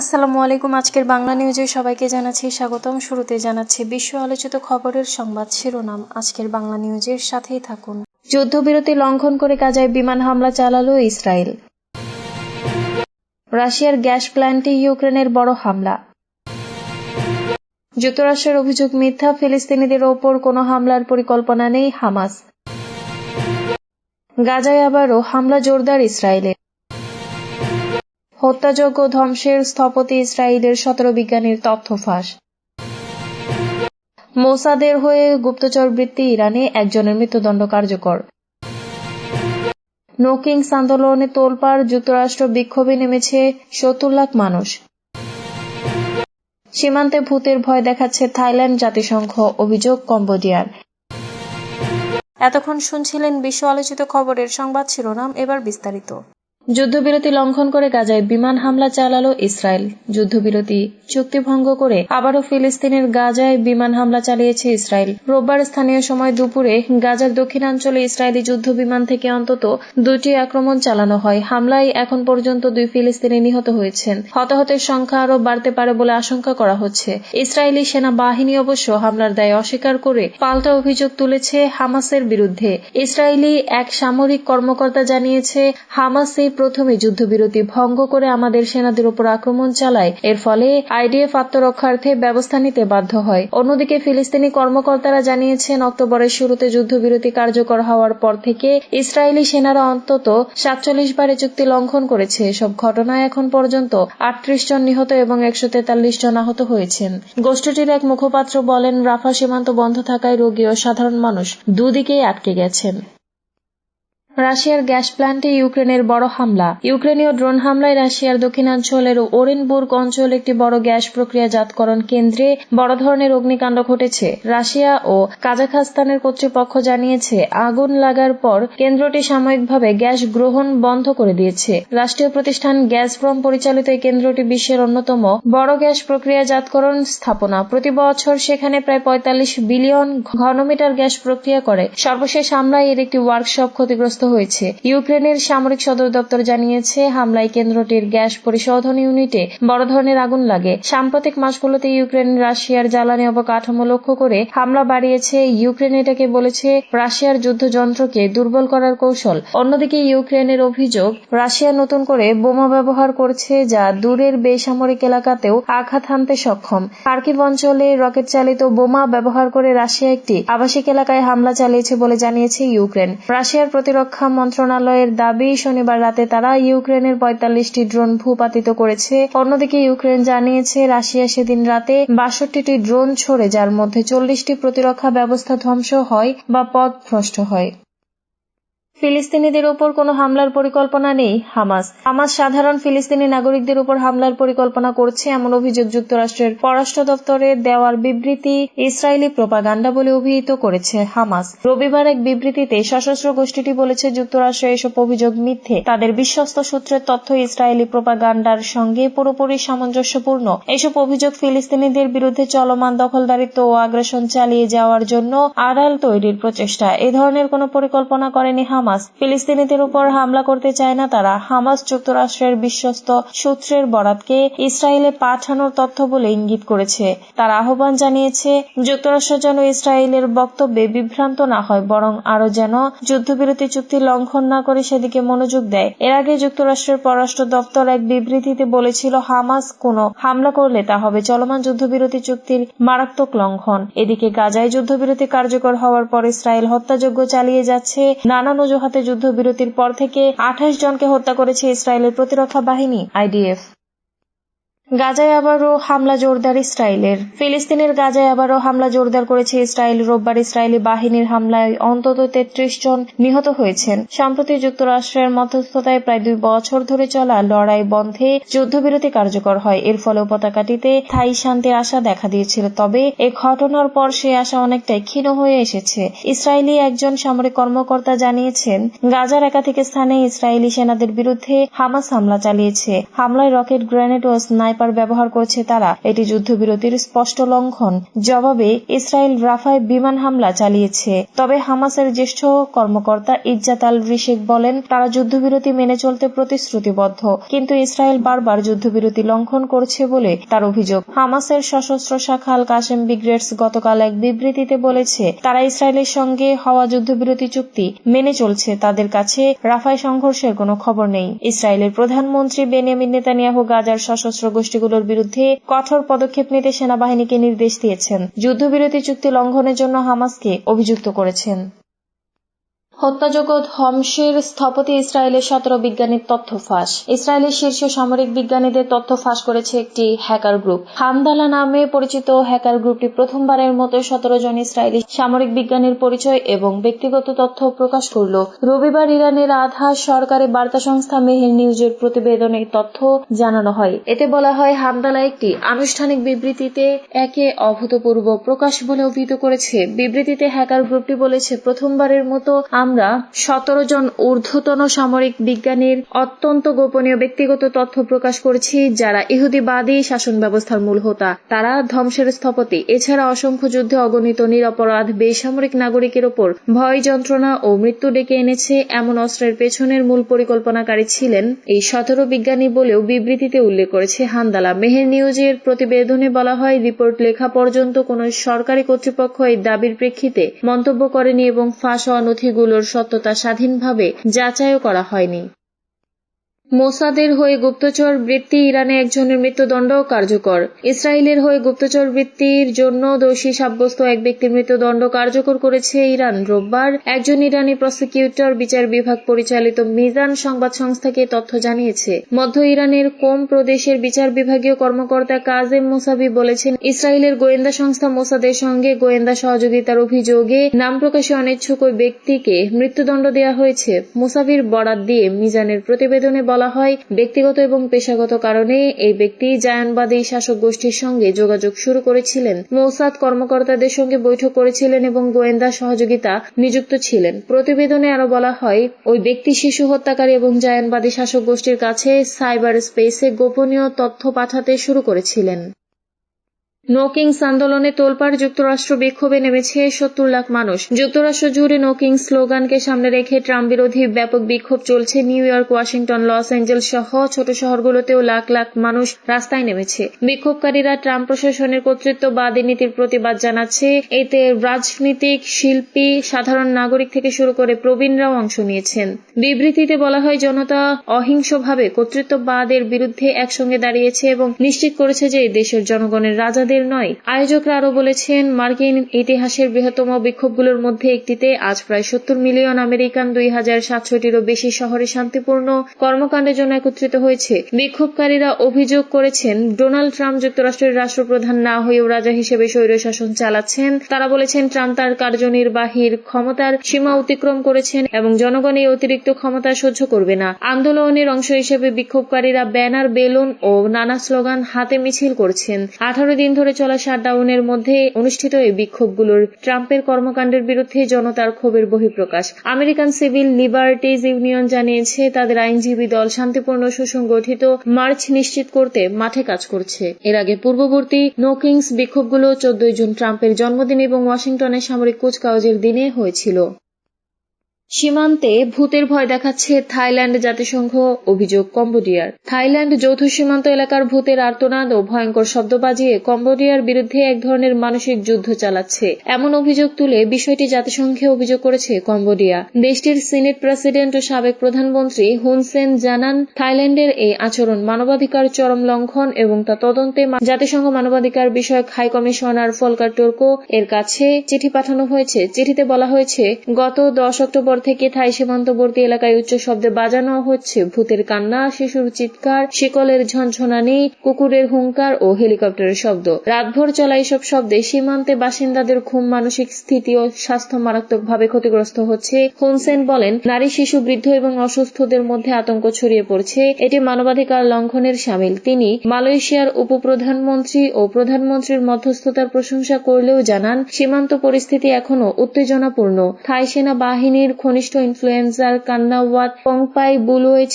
আসসালামু আলাইকুম, আজকের বাংলা নিউজে সবাইকে জানাচ্ছি স্বাগতম। শুরুতে জানাচ্ছি বিশ্ব আলোচিত খবরের সংবাদ শিরোনাম। আজকের বাংলা নিউজের সাথেই থাকুন। যুদ্ধবিরতি লঙ্ঘন করে গাজায় বিমান হামলা চালালো ইসরায়েল। রাশিয়ার গ্যাস প্ল্যান্টে ইউক্রেনের বড় হামলা। যুক্তরাষ্ট্রের অভিযোগ, মিথ্যা ফিলিস্তিনিদের ওপর কোনো হামলার পরিকল্পনা নেই হামাস। গাজায় আবারও হামলা জোরদার ইসরায়েলের। হত্যাযজ্ঞ ধ্বংসের স্থপতি ইসরায়েলের সতেরো বিজ্ঞানীর তথ্য ফাঁস। মোসাদের হয়ে গুপ্তচর বৃত্তি ইরানে একজনের মৃত্যুদণ্ড কার্যকর। নোকিংস আন্দোলনে তোলপাড় যুক্তরাষ্ট্র বিক্ষোভে নেমেছে সত্তর লাখ মানুষ। সীমান্তে ভূতের ভয় দেখাচ্ছে থাইল্যান্ড জাতিসংঘ, অভিযোগ কম্বোডিয়ার। এতক্ষণ শুনছিলেন বিশ্ব আলোচিত খবরের সংবাদ শিরোনাম, এবার বিস্তারিত। যুদ্ধবিরতি লঙ্ঘন করে গাজায় বিমান হামলা চালালো ইসরায়েল। যুদ্ধবিরতি চুক্তি ভঙ্গ করে আবারও ফিলিস্তিনের গাজায় বিমান হামলা চালিয়েছে ইসরায়েল। রোববার স্থানীয় সময় দুপুরে গাজার দক্ষিণাঞ্চলে ইসরায়েলি যুদ্ধ বিমান থেকে অন্তত দুটি আক্রমণ চালানো হয়। হামলায় এখন পর্যন্ত দুই ফিলিস্তিনি নিহত হয়েছেন। হতাহতের সংখ্যা আরও বাড়তে পারে বলে আশঙ্কা করা হচ্ছে। ইসরায়েলি সেনাবাহিনী অবশ্য হামলার দায় অস্বীকার করে পাল্টা অভিযোগ তুলেছে হামাসের বিরুদ্ধে। ইসরায়েলি এক সামরিক কর্মকর্তা জানিয়েছে, হামাস প্রথমে যুদ্ধবিরতি ভঙ্গ করে আমাদের সেনাদের উপর আক্রমণ চালায়। এর ফলে আইডিএফ আত্মরক্ষার্থে ব্যবস্থা নিতে বাধ্য হয়। অন্যদিকে ফিলিস্তিনি কর্মকর্তারা জানিয়েছেন, অক্টোবরের শুরুতে যুদ্ধবিরতি কার্যকর হওয়ার পর থেকে ইসরায়েলি সেনারা অন্তত সাতচল্লিশ বারে চুক্তি লঙ্ঘন করেছে। এসব ঘটনায় এখন পর্যন্ত আটত্রিশ জন নিহত এবং একশো তেতাল্লিশ জন আহত হয়েছেন। গোষ্ঠীটির এক মুখপাত্র বলেন, রাফা সীমান্ত বন্ধ থাকায় রোগী ও সাধারণ মানুষ দুদিকেই আটকে গেছেন। রাশিয়ার গ্যাস প্ল্যান্টে ইউক্রেনের বড় হামলা। ইউক্রেনীয় ড্রোন হামলায় রাশিয়ার দক্ষিণাঞ্চলের ওরেনবুর্গ অঞ্চল একটি বড় গ্যাস প্রক্রিয়াজাতকরণ কেন্দ্রে বড় ধরনের অগ্নিকাণ্ড ঘটেছে। রাশিয়া ও কাজাখাস্তানের কর্তৃপক্ষ জানিয়েছে, আগুন লাগার পর কেন্দ্রটি সাময়িকভাবে গ্যাস গ্রহণ বন্ধ করে দিয়েছে। রাষ্ট্রীয় প্রতিষ্ঠান গ্যাসপ্রম পরিচালিত এই কেন্দ্রটি বিশ্বের অন্যতম বড় গ্যাস প্রক্রিয়াজাতকরণ স্থাপনা। প্রতি বছর সেখানে প্রায় পঁয়তাল্লিশ বিলিয়ন ঘনমিটার গ্যাস প্রক্রিয়া করে। সর্বশেষ হামলায় এর একটি ওয়ার্কশপ ক্ষতিগ্রস্ত হয়েছে। ইউক্রেনের সামরিক সদর দপ্তর জানিয়েছে, হামলায় কেন্দ্রটির গ্যাস পরিশোধন ইউনিটে বড় ধরনের আগুন লাগে। সাম্প্রতিক মাসগুলোতে ইউক্রেন রাশিয়ার জ্বালানি অবকাঠামো লক্ষ্য করে হামলা বাড়িয়েছে। ইউক্রেন এটাকে বলেছে, রাশিয়ার যুদ্ধযন্ত্রকে দুর্বল করার কৌশল। অন্যদিকে ইউক্রেনের অভিযোগ, রাশিয়া নতুন করে বোমা ব্যবহার করছে যা দূরের বেসামরিক এলাকাতেও আঘাত হানতে সক্ষম। খার্কিভ অঞ্চলে রকেট চালিত বোমা ব্যবহার করে রাশিয়া একটি আবাসিক এলাকায় হামলা চালিয়েছে বলে জানিয়েছে ইউক্রেন। রাশিয়ার প্রতিরক্ষা প্রতিরক্ষা মন্ত্রণালয়ের দাবি, শনিবার রাতে তারা ইউক্রেনের পঁয়তাল্লিশটি ড্রোন ভূপাতিত করেছে। অন্যদিকে ইউক্রেন জানিয়েছে, রাশিয়া সেদিন রাতে বাষট্টিটি ড্রোন ছড়ে, যার মধ্যে চল্লিশটি প্রতিরক্ষা ব্যবস্থা ধ্বংস হয় বা পথভ্রষ্ট হয়। ফিলিস্তিনিদের উপর কোনো হামলার পরিকল্পনা নেই হামাস। হামাস সাধারণ ফিলিস্তিনি নাগরিকদের উপর হামলার পরিকল্পনা করছে এমন অভিযোগ যুক্তরাষ্ট্রের পররাষ্ট্র দপ্তরে দেওয়ার বিবৃতি ইসরায়েলি প্রোপাগান্ডা বলে অভিহিত করেছে হামাস। রবিবার এক বিবৃতিতে সশস্ত্র গোষ্ঠীটি বলেছে, যুক্তরাষ্ট্র এসব অভিযোগ মিথ্যে। তাদের বিশ্বস্ত সূত্রের তথ্য ইসরায়েলি প্রোপাগান্ডার সঙ্গে পুরোপুরি সামঞ্জস্যপূর্ণ। এসব অভিযোগ ফিলিস্তিনিদের বিরুদ্ধে চলমান দখলদারিত্ব ও আগ্রাসন চালিয়ে যাওয়ার জন্য আড়াল তৈরির প্রচেষ্টা। এ ধরনের কোনো পরিকল্পনা করেনি হামাস। হামাস ফিলিস্তিনিদের উপর হামলা করতে চায় না তারা, হামাস যুক্তরাষ্ট্রের বিশ্বস্ত সূত্রের বরাতকে ইসরায়েলে পাঠানোর তথ্য বলে ইঙ্গিত করেছে। তার আহ্বান জানিয়েছে, যুক্তরাষ্ট্র যেন ইসরায়েলের বক্তব্যে বিভ্রান্ত না হয়, বরং আরও যেন যুদ্ধবিরতি চুক্তি লঙ্ঘন না করে সেদিকে মনোযোগ দেয়। এর আগে যুক্তরাষ্ট্রের পররাষ্ট্র দপ্তর এক বিবৃতিতে বলেছিল, হামাস কোনো হামলা করলে তা হবে চলমান যুদ্ধবিরতি চুক্তির মারাত্মক লঙ্ঘন। এদিকে গাজায় যুদ্ধবিরতি কার্যকর হওয়ার পর ইসরায়েল হত্যাযজ্ঞ চালিয়ে যাচ্ছে নানান অজুহাতে যুদ্ধবিরতির পর থেকে আঠাশ জনকে হত্যা করেছে ইসরায়েলের প্রতিরক্ষা বাহিনী আইডিএফ। গাজায় আবারও হামলা জোরদার ইসরায়েলের। ফিলিস্তিনের গাজায় আবারও হামলা জোরদার করেছে ইসরায়েল। রোববার ইসরায়েলি বাহিনীর হামলায় অন্তত তেত্রিশ জন নিহত হয়েছেন। সম্প্রতি যুক্তরাষ্ট্রের মধ্যস্থতায় প্রায় দুই বছর ধরে চলা লড়াই বন্ধে যুদ্ধবিরতি কার্যকর হয়। এর ফলে উপত্যকাটিতে স্থায়ী শান্তির আশা দেখা দিয়েছিল। তবে এ ঘটনার পর সে আশা অনেকটাই ক্ষীণ হয়ে এসেছে। ইসরায়েলি একজন সামরিক কর্মকর্তা জানিয়েছেন, গাজার একাধিক স্থানে ইসরায়েলি সেনাদের বিরুদ্ধে হামাস হামলা চালিয়েছে। হামলায় রকেট, গ্রেনেড ও স্নাইপার স্নাইপার ব্যবহার করছে তারা। এটি যুদ্ধবিরতির স্পষ্ট লঙ্ঘন। জবাবে ইসরায়েল রাফায় বিমান হামলা চালিয়েছে। তবে হামাসের জ্যেষ্ঠ কর্মকর্তা ইজ্জাত আল রিশেক বলেন, তারা যুদ্ধবিরতি মেনে চলতে প্রতিশ্রুতিবদ্ধ। কিন্তু ইসরায়েল বারবার যুদ্ধবিরতি লঙ্ঘন করছে বলে তার অভিযোগ। হামাসের সশস্ত্র শাখা আল কাসেম ব্রিগেডস গতকাল এক বিবৃতিতে বলেছে, তারা ইসরায়েলের সঙ্গে হওয়া যুদ্ধবিরতি চুক্তি মেনে চলছে। তাদের কাছে রাফায় সংঘর্ষের কোনো খবর নেই। ইসরায়েলের প্রধানমন্ত্রী বেনিয়ামিন নেতানিয়াহু গাজার সশস্ত্র গোষ্ঠীগুলোর বিরুদ্ধে কঠোর পদক্ষেপ নিতে সেনাবাহিনীকে নির্দেশ দিয়েছেন। যুদ্ধবিরতি চুক্তি লঙ্ঘনের জন্য হামাসকে অভিযুক্ত করেছেন। হত্যাযোগ্য ধ্বংসের স্থপতি ইসরায়েলের সতেরো বিজ্ঞানীর তথ্য ফাঁস। ইসরায়েলের শীর্ষ সামরিক বিজ্ঞানীদের তথ্য ফাঁস করেছে একটি হ্যাকার গ্রুপ। হামদালা নামে পরিচিত হ্যাকার গ্রুপটি প্রথমবারের মতো সতেরো জন ইসরায়েলি সামরিক বিজ্ঞানীর পরিচয় এবং ব্যক্তিগত তথ্য প্রকাশ করল। রবিবার ইরানের আধা সরকারি বার্তা সংস্থা মেহের নিউজের প্রতিবেদনে তথ্য জানানো হয়। এতে বলা হয়, হামদালা একটি আনুষ্ঠানিক বিবৃতিতে একে অভূতপূর্ব প্রকাশ বলে অভিহিত করেছে। বিবৃতিতে হ্যাকার গ্রুপটি বলেছে, প্রথমবারের মতো আমরা সতেরো জন ঊর্ধ্বতন সামরিক বিজ্ঞানীর অত্যন্ত গোপনীয় ব্যক্তিগত তথ্য প্রকাশ করেছি, যারা ইহুদিবাদী শাসন ব্যবস্থার মূল হোতা। তারা ধ্বংসের স্থপতি। এছাড়া অসংখ্য যুদ্ধে অগণিত নিরপরাধ বেসামরিক নাগরিকের ওপর ভয়, যন্ত্রণা ও মৃত্যু ডেকে এনেছে এমন অস্ত্রের পেছনের মূল পরিকল্পনাকারী ছিলেন এই সতেরো বিজ্ঞানী বলেও বিবৃতিতে উল্লেখ করেছে হান্দালা। মেহের নিউজের প্রতিবেদনে বলা হয়, রিপোর্ট লেখা পর্যন্ত কোন সরকারি কর্তৃপক্ষ এই দাবির প্রেক্ষিতে মন্তব্য করেনি এবং ফাঁস হওয়া সত্যতা স্বাধীনভাবে যাচাইও করা হয়নি। মোসাদের হয়ে গুপ্তচর বৃত্তি ইরানে একজনের মৃত্যুদণ্ড কার্যকর। ইসরায়েলের হয়ে গুপ্তচর বৃত্তির জন্য দোষী সাব্যস্ত এক ব্যক্তির মৃত্যুদণ্ড কার্যকর করেছে ইরান। রোববার একজন ইরানি প্রসিকিউটর বিচার বিভাগ পরিচালিত মিজান সংবাদ সংস্থাকে তথ্য জানিয়েছে। মধ্য ইরানের কোম প্রদেশের বিচার বিভাগীয় কর্মকর্তা কাজেম মোসাবি বলেছেন, ইসরায়েলের গোয়েন্দা সংস্থা মোসাদের সঙ্গে গোয়েন্দা সহযোগিতার অভিযোগে নাম প্রকাশে অনিচ্ছুক ব্যক্তিকে মৃত্যুদণ্ড দেওয়া হয়েছে। মোসাবির বরাত দিয়ে মিজানের প্রতিবেদনে হয়, ব্যক্তিগত এবং পেশাগত কারণে এই ব্যক্তি জায়ানবাদী শাসক গোষ্ঠীর সঙ্গে যোগাযোগ শুরু করেছিলেন। মৌসাদ কর্মকর্তাদের সঙ্গে বৈঠক করেছিলেন এবং গোয়েন্দা সহযোগিতা নিযুক্ত ছিলেন। প্রতিবেদনে আরও বলা হয়, ওই ব্যক্তি শিশু হত্যাকারী এবং জায়ানবাদী শাসক গোষ্ঠীর কাছে সাইবার স্পেসে গোপনীয় তথ্য পাঠাতে শুরু করেছিলেন। নো আন্দোলনে তোলপাড় যুক্তরাষ্ট্র বিক্ষোভে নেমেছে সত্তর লাখ মানুষ। যুক্তরাষ্ট্র জুড়ে নো স্লোগানকে সামনে রেখে ট্রাম্প বিরোধী ব্যাপক বিক্ষোভ চলছে। New York, Washington, Los Angeles সহ ছোট শহরগুলোতেও লাখ লাখ মানুষ রাস্তায় নেমেছে। বিক্ষোভকারীরা ট্রাম্প প্রশাসনের কর্তৃত্ববাদী নীতির প্রতিবাদ জানাচ্ছে। এতে রাজনীতিক শিল্পী, সাধারণ নাগরিক থেকে শুরু করে প্রবীণরাও অংশ নিয়েছেন। বিবৃতিতে বলা হয়, জনতা অহিংসভাবে কর্তৃত্ববাদের বিরুদ্ধে একসঙ্গে দাঁড়িয়েছে এবং নিশ্চিত করেছে যে দেশের জনগণের রাজাদের তাদের নয়, আয়োজকরা আরও বলেছেন, মার্কিন ইতিহাসের বৃহত্তম বিক্ষোভগুলোর মধ্যে একটিতে আজ প্রায় সত্তর মিলিয়ন আমেরিকান, দুই হাজার সাতশোটিরও বেশি শহরে শান্তিপূর্ণ কর্মকাণ্ডের জন্য একত্রিত হয়েছে। বিক্ষোভকারীরা অভিযোগ করেছেন, ডোনাল্ড ট্রাম্প যুক্তরাষ্ট্রের রাষ্ট্রপ্রধান না হয়েও রাজা হিসেবে স্বৈরশাসন চালাচ্ছেন। তারা বলেছেন, ট্রাম্প তার কার্যনির্বাহীর ক্ষমতার সীমা অতিক্রম করেছেন এবং জনগণ এই অতিরিক্ত ক্ষমতা সহ্য করবে না। আন্দোলনের অংশ হিসেবে বিক্ষোভকারীরা ব্যানার, বেলুন ও নানা স্লোগান হাতে মিছিল করছেন। আঠারো দিন ধরে চলা শাটডাউনের মধ্যে অনুষ্ঠিত এই বিক্ষোভগুলোর ট্রাম্পের কর্মকাণ্ডের বিরুদ্ধে জনতার ক্ষোভের বহিঃপ্রকাশ। আমেরিকান সিভিল লিবার্টিজ ইউনিয়ন জানিয়েছে, তাদের আইনজীবী দল শান্তিপূর্ণ সুসংগঠিত মার্চ নিশ্চিত করতে মাঠে কাজ করছে। এর আগে পূর্ববর্তী নো কিংস বিক্ষোভগুলো চোদ্দই জুন ট্রাম্পের জন্মদিন এবং ওয়াশিংটনের সামরিক কুচকাওয়াজের দিনে হয়েছিল। সীমান্তে ভূতের ভয় দেখাচ্ছে থাইল্যান্ড জাতিসংঘ, অভিযোগ কম্বোডিয়ার। থাইল্যান্ড যৌথ সীমান্ত এলাকার ভূতের আর্তনাদ ও ভয়ঙ্কর শব্দ বাজিয়ে কম্বোডিয়ার বিরুদ্ধে এক ধরনের মানসিক যুদ্ধ চালাচ্ছে। এমন অভিযোগ তুলে বিষয়টি জাতিসংঘে অভিযোগ করেছে কম্বোডিয়া। দেশটির সিনেট প্রেসিডেন্ট ও সাবেক প্রধানমন্ত্রী হুন সেন জানান, থাইল্যান্ডের এই আচরণ মানবাধিকার চরম লঙ্ঘন এবং তা তদন্তে জাতিসংঘ মানবাধিকার বিষয়ক হাই কমিশনার ফলকার টোর্কো এর কাছে চিঠি পাঠানো হয়েছে। চিঠিতে বলা হয়েছে, গত দশ অক্টোবর থেকে থাই সীমান্তবর্তী এলাকায় উচ্চ শব্দে বাজানো হচ্ছে। ভূতের কান্না, শিশুর চিৎকার, শিকলের ঝনঝনানি কুকুরের হুঙ্কার ও হেলিকপ্টারের শব্দ। রাতভর চলা এইসব শব্দে সীমান্তে বাসিন্দাদের ঘুম মানসিক স্থিতি ও স্বাস্থ্য মারাত্মকভাবে ক্ষতিগ্রস্ত হচ্ছে। হুনসেন বলেন, নারী, শিশু, বৃদ্ধ এবং অসুস্থদের মধ্যে আতঙ্ক ছড়িয়ে পড়ছে। এটি মানবাধিকার লঙ্ঘনের সামিল। তিনি মালয়েশিয়ার উপপ্রধানমন্ত্রী ও প্রধানমন্ত্রীর মধ্যস্থতার প্রশংসা করলেও জানান, সীমান্ত পরিস্থিতি এখনও উত্তেজনাপূর্ণ। থাই সেনা বাহিনীর ঘনিষ্ঠ ইনফ্লুয়েন্সার কান্নাওয়াত পংপাই বুলুয়ে